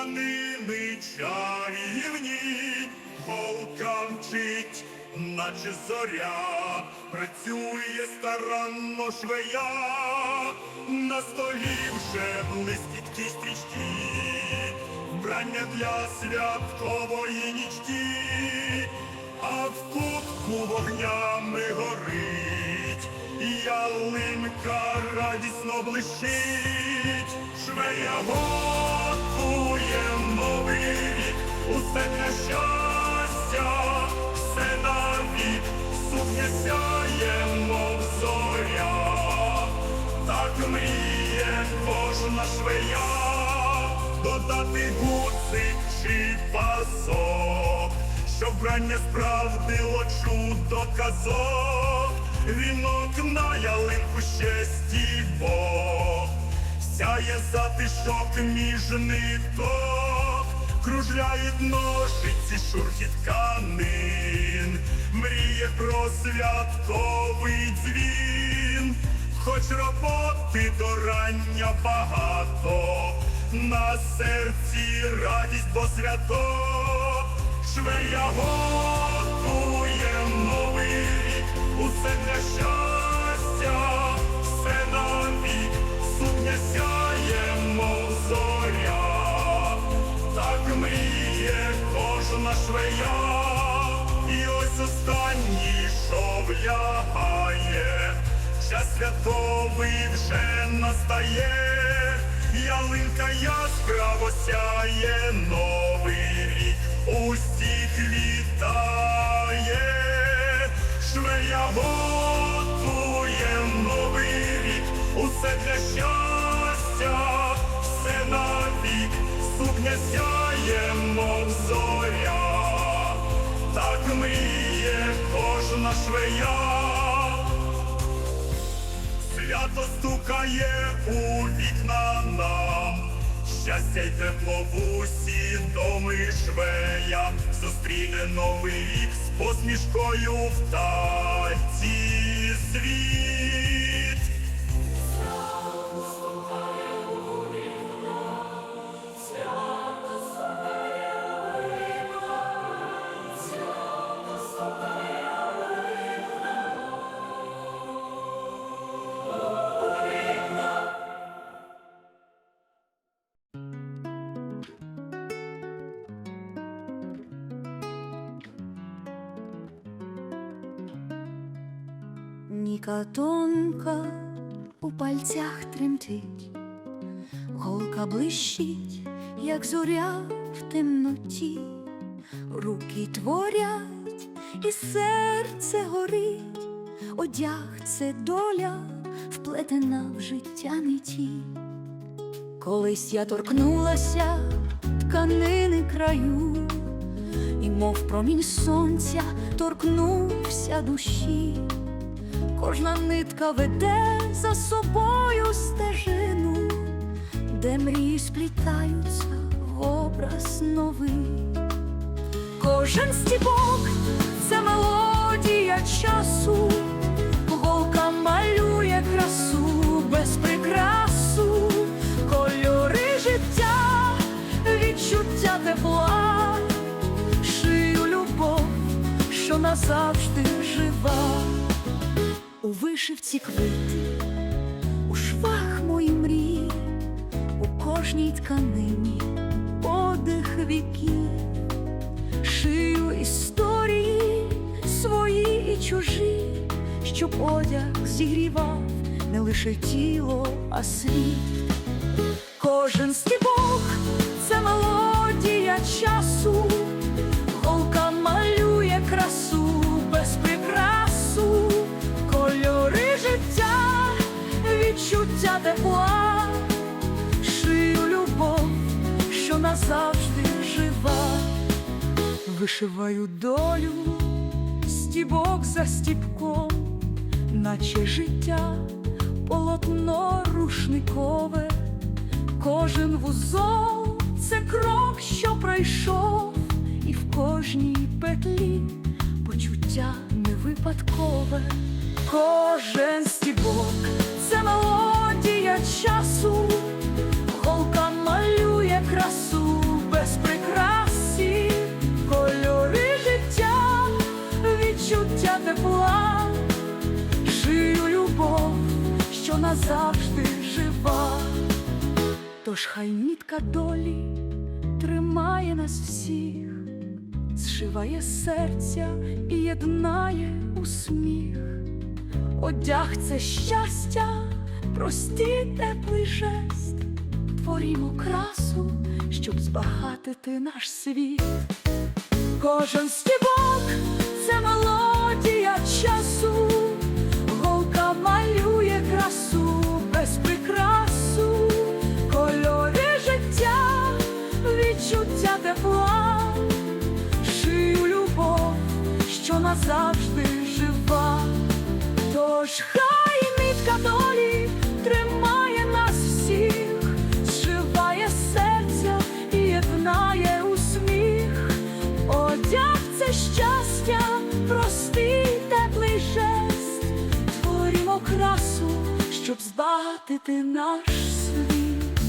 тканини чарівні, голка мчить, наче зоря, працює старанно швея, на столі вже блискіть кістечки, вбрання для святкової нічки, а в кутку вогнями горить, ялинка радісно блищить, готує новий. Усе для щастя, все навік, сукня зоря, так мріє кожна швея, додати гуцик чи пасок, щоб вбрання справдило чудо казок, вінок на ялинку ще стібок, сяє затишок між ниток, кружляють ножиці шурхіт тканин, мріє про святковий дзвін, хоч роботи до рання багато, на серці радість бо свято, швея готує новий рік, усе для щастя, кожна і ось останній шов лягає, час святовий вже настає, ялинка яскраво сяє, новий рік усіх вітає, швея готує новий рік, усе для щастя, все навік, сукня сяє, мов зоря, так кожна швея. Свято стукає у вікна нам, щастя й тепло в усі доми швея, зустріне новий рік з посмішкою в таці світ. Ніка тонка у пальцях тремтить, голка блищить, як зоря в темноті, руки творять, і серце горить, одяг це доля, вплетена в життя ниті. Колись я торкнулася тканини краю, і мов промінь сонця торкнувся душі. Кожна нитка веде за собою стежину, де мрії сплітаються в образ новий. Кожен стібок це мелодія часу, голка малює красу без прикрасу, кольори життя, відчуття тепла, шию любов, що назавжди жива. Вишивці квіти, у швах мої мрії, у кожній тканині подих віків, шию історії свої і чужі, щоб одяг зігрівав не лише тіло, а світ. Кожен стібок це мелодія часу, відчуття тепла, шию любов, що назавжди жива, вишиваю долю, стібок за стібком, наче життя, полотно рушникове. Кожен вузол це крок, що пройшов, і в кожній петлі почуття не випадкове. Кожен стібок це мелодія я часу, голка малює красу без прикрасі, кольори життя, відчуття тепла, жию любов, що назавжди жива, тож хай нітка долі тримає нас всіх, зшиває серця і єднає усміх, одяг це щастя прості теплий жест, творімо красу, щоб збагатити наш світ. Кожен стібок це мелодія часу, збагатити наш світ.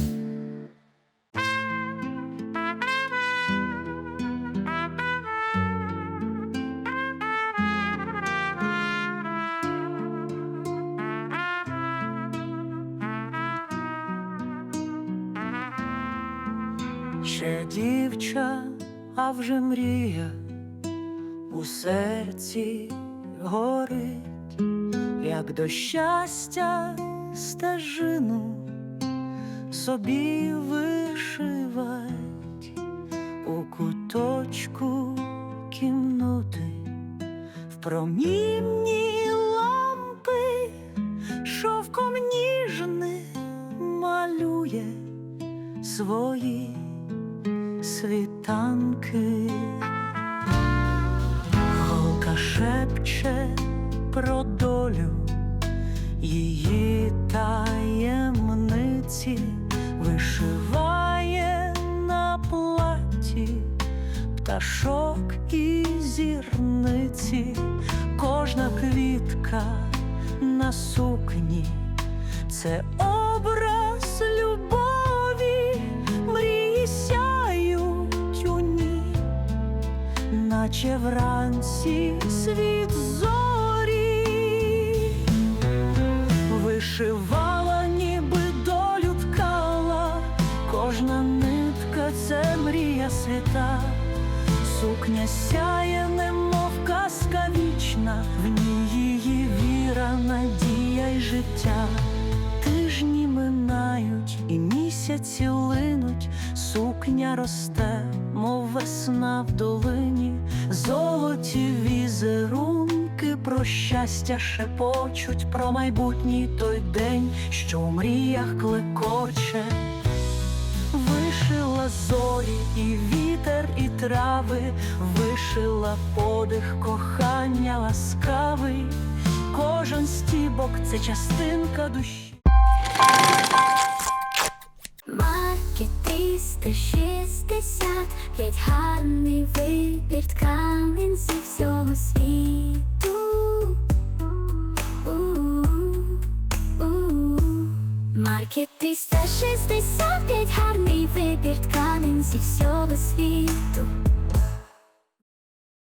Ще дівча, а вже мрія у серці горить, як до щастя стежину собі вишивать у куточку кімноти в промінні лампи шовком ніжним малює свої світанки. Голка шепче про долю, її таємниці вишиває на платі пташок і зірниці, кожна квітка на сукні це образ любові, мрії сяють у ній, наче вранці світ зорі, вишивала, ніби долю ткала, кожна нитка це мрія свята, сукня сяє, немов казка вічна, в ній її віра, надія й життя. Тижні минають і місяці линуть, сукня росте, мов весна в долині, золоті візерунки про щастя шепочуть, про майбутній той день, що у мріях клекоче. Вишила зорі і вітер, і трави, вишила подих кохання ласкавий, кожен стібок це частинка душі. 360, п'ять гарний вибір тканин зі всього світу. У-у-у. Марки 365, гарний вибір тканин зі всього світу.